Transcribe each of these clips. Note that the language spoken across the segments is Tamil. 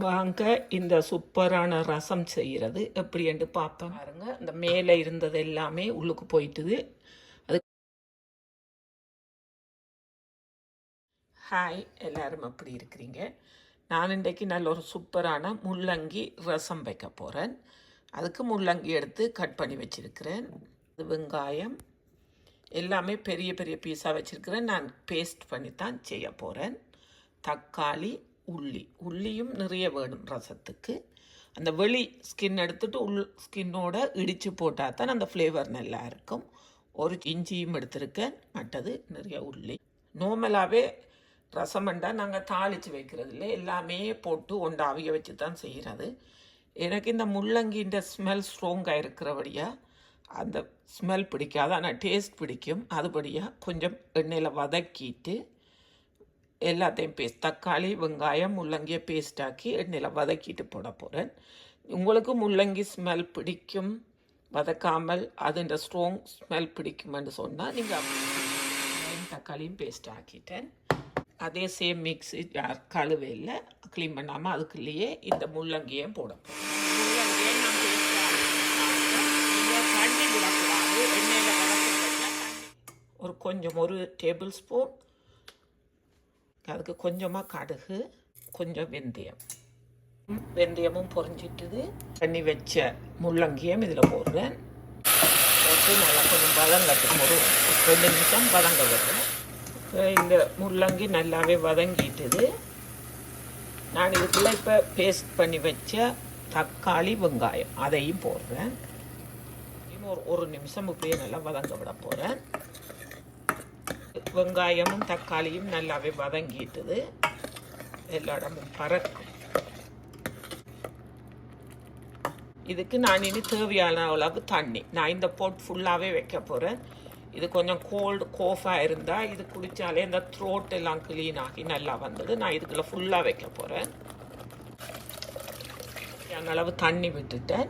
வாங்க இந்த சூப்பரான ரசம் செய்கிறது எப்படி என்று பார்ப்பேன் பாருங்க இந்த மேலே இருந்தது எல்லாமே உள்ளுக்கு போயிட்டுது. அது ஹாய் எல்லாரும் எப்படி இருக்கிறீங்க? நான் இன்றைக்கு நல்ல ஒரு சூப்பரான முள்ளங்கி ரசம் வைக்க போகிறேன் அதுக்கு முள்ளங்கி எடுத்து கட் பண்ணி வச்சுருக்கிறேன். இது வெங்காயம். எல்லாமே பெரிய பெரிய பீஸாக வச்சுருக்கிறேன். நான் பேஸ்ட் பண்ணி தான் செய்ய போகிறேன் தக்காளி உள்ளி. உள்ளியும் நிறைய வேணும் ரசத்துக்கு. அந்த வெளி ஸ்கின் எடுத்துட்டு உள் ஸ்கின்னோட இடித்து போட்டால் தான் அந்த ஃப்ளேவர் நல்லா இருக்கும். ஒரு இஞ்சியும் எடுத்திருக்கேன். மற்றது நிறைய உள்ளி. நார்மலாகவே ரசமண்டா நாங்கள் தாளித்து வைக்கிறது இல்லை. எல்லாமே போட்டு ஒன்று அவிய வச்சு தான் செய்கிறது எனக்கு இந்த முள்ளங்கின்ற ஸ்மெல் ஸ்ட்ராங்காக இருக்கிறபடியாக அந்த ஸ்மெல் பிடிக்காது. ஆனால் டேஸ்ட் பிடிக்கும். அதுபடியாக கொஞ்சம் எண்ணெயில் வதக்கிட்டு எல்லாத்தையும் பேஸ்ட் தக்காளி வெங்காயம் முள்ளங்கியை பேஸ்டாக்கி எண்ணெயில் வதக்கிட்டு போட போகிறேன் உங்களுக்கு முள்ளங்கி ஸ்மெல் பிடிக்கும் வதக்காமல் அதுன்ற ஸ்ட்ராங் ஸ்மெல் பிடிக்குமென்னு சொன்னால் நீங்கள் தக்காளியும் பேஸ்ட் ஆக்கிட்டேன். அதே சேம் மிக்ஸி யார் கழுவே இல்லை க்ளீன் பண்ணாமல் அதுக்குள்ளேயே இந்த முள்ளங்கியும் போட ஒரு கொஞ்சம் ஒரு டேபிள் ஸ்பூன் அதுக்கு கொஞ்சமாக கடுகு கொஞ்சம் வெந்தயம். வெந்தயமும் பொறிஞ்சிட்டுது பண்ணி வச்ச முள்ளங்கியும் இதில் போடுறேன். போட்டு நல்லா கொஞ்சம் வதங்கட்டும். ஒரு ரெண்டு நிமிஷம் வதங்க விடுறேன் இந்த முள்ளங்கி நல்லாவே வதங்கிட்டுது. நான் இதுக்குள்ளே இப்போ பேஸ்ட் பண்ணி வச்ச தக்காளி வெங்காயம் அதையும் போடுறேன். இன்னும் ஒரு ஒரு நிமிஷம் இப்படியே நல்லா வதங்க விட போகிறேன் வெங்காயமும் தக்காளியும் நல்லாவே வதங்கிட்டுது. எல்லா இடமும் பறக்கும். இதுக்கு நான் இனி தேவையான அளவு தண்ணி. நான் இந்த போட் ஃபுல்லாகவே வைக்க போகிறேன் இது கொஞ்சம் கோல்டு கோஃபாக இருந்தால் இது குடித்தாலே இந்த த்ரோட் எல்லாம் க்ளீன் ஆகி நல்லா வந்தது. நான் இதுக்குள்ள ஃபுல்லாக வைக்க போகிறேன் தேவையான அளவு தண்ணி விட்டுட்டேன்.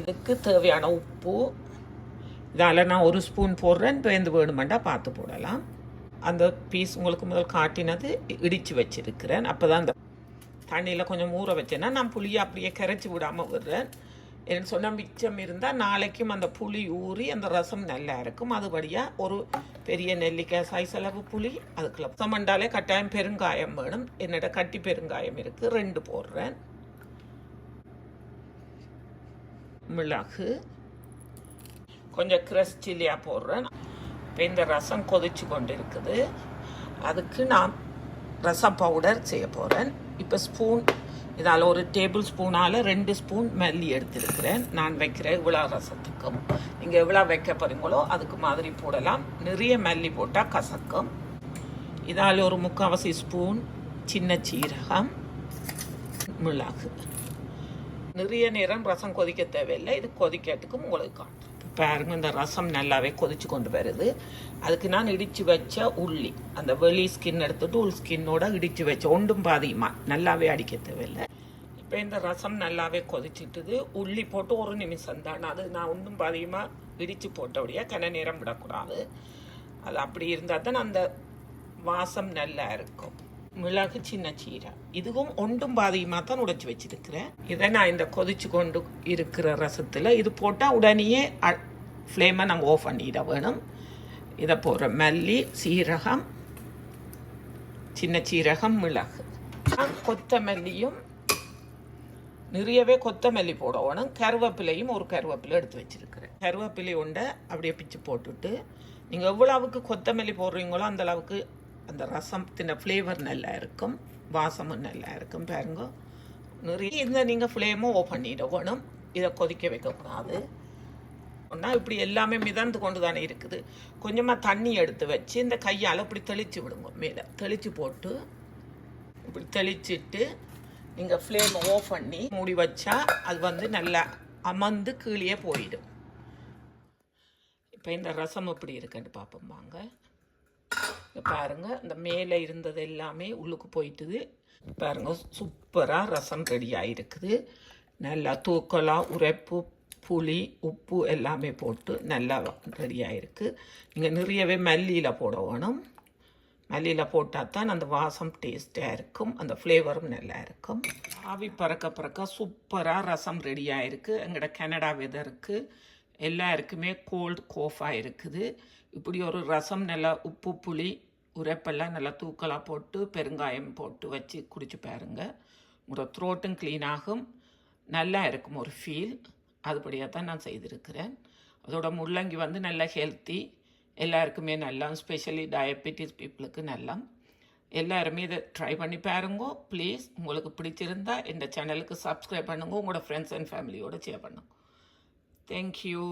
இதுக்கு தேவையான உப்பு. இதால் நான் ஒரு ஸ்பூன் போடுறேன். இப்போ வேணுமெண்டா பார்த்து போடலாம். அந்த பீஸ் உங்களுக்கு முதல் காட்டினது இடித்து வச்சிருக்கிறேன். அப்போ தான் அந்த தண்ணியில் கொஞ்சம் ஊற வச்சேன்னா நான் புளியை அப்படியே கரைச்சி விடாமல் விடுறேன். என்ன சொன்னால் மிச்சம் இருந்தால் நாளைக்கும் அந்த புளி ஊறி அந்த ரசம் நல்லா இருக்கும். அதுபடியாக ஒரு பெரிய நெல்லிக்காய் சைஸ் அளவு புளி அதுக்குள்ள ரசமண்டாலே கட்டாயம் பெருங்காயம் வேணும். என்னோட கட்டி பெருங்காயம் இருக்குது ரெண்டு போடுறேன். மிளகு. கொஞ்சம் கிரஸ் சில்லியாக போடுறேன். இப்போ இந்த ரசம் கொதிச்சு கொண்டு இருக்குது அதுக்கு நான் ரசம் பவுடர் செய்ய போகிறேன் இப்போ ஸ்பூன் இதால் ஒரு டேபிள் ஸ்பூனால் ரெண்டு ஸ்பூன் மல்லி எடுத்துருக்கிறேன். நான் வைக்கிறேன் இவ்வளோ ரசத்துக்கும். நீங்கள் எவ்வளோ வைக்க போகிறீங்களோ அதுக்கு மாதிரி போடலாம். நிறைய மல்லி போட்டால் கசக்கும். இதால் ஒரு முக்கால்வாசி ஸ்பூன் சின்ன சீரகம் மிளகு. நிறைய நேரம் ரசம் கொதிக்க தேவையில்லை. இது கொதிக்கிறதுக்கும் உங்களுக்கு பாருங்க இந்த ரசம் நல்லாவே கொதிச்சு கொண்டு வருது. அதுக்கு நான் இடித்து வச்ச உள்ளி அந்த வெளி ஸ்கின் எடுத்துட்டு உள் ஸ்கின்னோட இடித்து வச்ச ஒன்றும் பாதியுமா? நல்லாவே அடிக்க தேவையில்லை. இப்போ இந்த ரசம் நல்லாவே கொதிச்சிட்டுது. உள்ளி போட்டு ஒரு நிமிஷம் தான். அது நான் ஒன்றும் பாதியமாக இடித்து போட்டபடியாக கன நேரம் விடக்கூடாது. அது அப்படி இருந்தால் தான் அந்த வாசம் நல்லா இருக்கும். மிளகு சின்ன சீரா இதுவும் ஒன்றும் பாதியுமாக தான் உடைச்சி வச்சிருக்கிறேன். இதை நான் இந்த கொதிச்சு கொண்டு இருக்கிற ரசத்தில் இது போட்டால் உடனேயே ஃப்ளேமை நாங்கள் ஆஃப் பண்ணிட வேணும். இதை போடுற மல்லி சீரகம் சின்ன சீரகம் மிளகு. கொத்தமல்லியும் நிறையவே கொத்தமல்லி போடணும் கருவேப்பிலையும் ஒரு கருவேப்பிலை எடுத்து வச்சுருக்கிறேன். கருவேப்பிலை உண்டை அப்படியே பிச்சு போட்டுட்டு நீங்கள் எவ்வளவுக்கு கொத்தமல்லி போடுறீங்களோ அந்த அளவுக்கு அந்த ரசத்தின ஃப்ளேவர் நல்லா இருக்கும் வாசமும் நல்லா இருக்கும் பாருங்க. நிறைய இந்த நீங்கள் ஃப்ளேமும் ஓ பண்ணிடணும். இதை கொதிக்க வைக்கக்கூடாது. ஒன்றா இப்படி எல்லாமே மிதந்து கொண்டு தானே இருக்குது. கொஞ்சமாக தண்ணி எடுத்து வச்சு இந்த கையால் இப்படி தெளித்து விடுங்க மேலே. தெளித்து போட்டு இப்படி தெளிச்சிட்டு நீங்கள் ஃப்ளேமை ஓஃப் பண்ணி மூடி வச்சா அது வந்து நல்லா அமர்ந்து கீழே போயிடும். இப்போ இந்த ரசம் எப்படி இருக்குன்னு பார்ப்போம் வாங்க. பாருங்கள் இந்த மேலே இருந்தது எல்லாமே உள்ளுக்கு போயிட்டுது. பாருங்கள் சூப்பராக ரசம் ரெடி ஆகிருக்குது நல்லா தூக்கலாம் உரைப்பு புளி உப்பு எல்லாமே போட்டு நல்லா ரெடி ஆகிருக்கு நீங்கள் நிறையவே மல்லியில் போட வேணும். மல்லியில் போட்டால் தான் அந்த வாசம் டேஸ்ட்டாக இருக்கும் அந்த ஃப்ளேவரும் நல்லா இருக்கும். ஆவி பறக்க பறக்க சூப்பராக ரசம் ரெடியாக இருக்குது எங்களோட கனடா வெதருக்கு எல்லாருக்குமே கோல்டு கோஃபாக இருக்குது. இப்படி ஒரு ரசம் நல்லா உப்பு புளி உரைப்பெல்லாம் நல்லா தூக்கலாக போட்டு பெருங்காயம் போட்டு வச்சு குடிச்சு பாருங்க. உங்களோட த்ரோட்டும் க்ளீன் ஆகும். நல்லா இருக்கும் ஒரு ஃபீல் அதுபடியாக தான் நான் செய்திருக்கிறேன். அதோட முள்ளங்கி வந்து நல்ல ஹெல்த்தி எல்லாருக்குமே நல்லா ஸ்பெஷலி டயபெட்டிஸ் பீப்புளுக்கு நல்லா எல்லாருமே இதை ட்ரை பண்ணி பாருங்க ப்ளீஸ் உங்களுக்கு பிடிச்சிருந்தா இந்த சேனலுக்கு சப்ஸ்கிரைப் பண்ணுங்க. உங்களோட ஃப்ரெண்ட்ஸ் அண்ட் ஃபேமிலியோட ஷேர் பண்ணுங்க. Thank you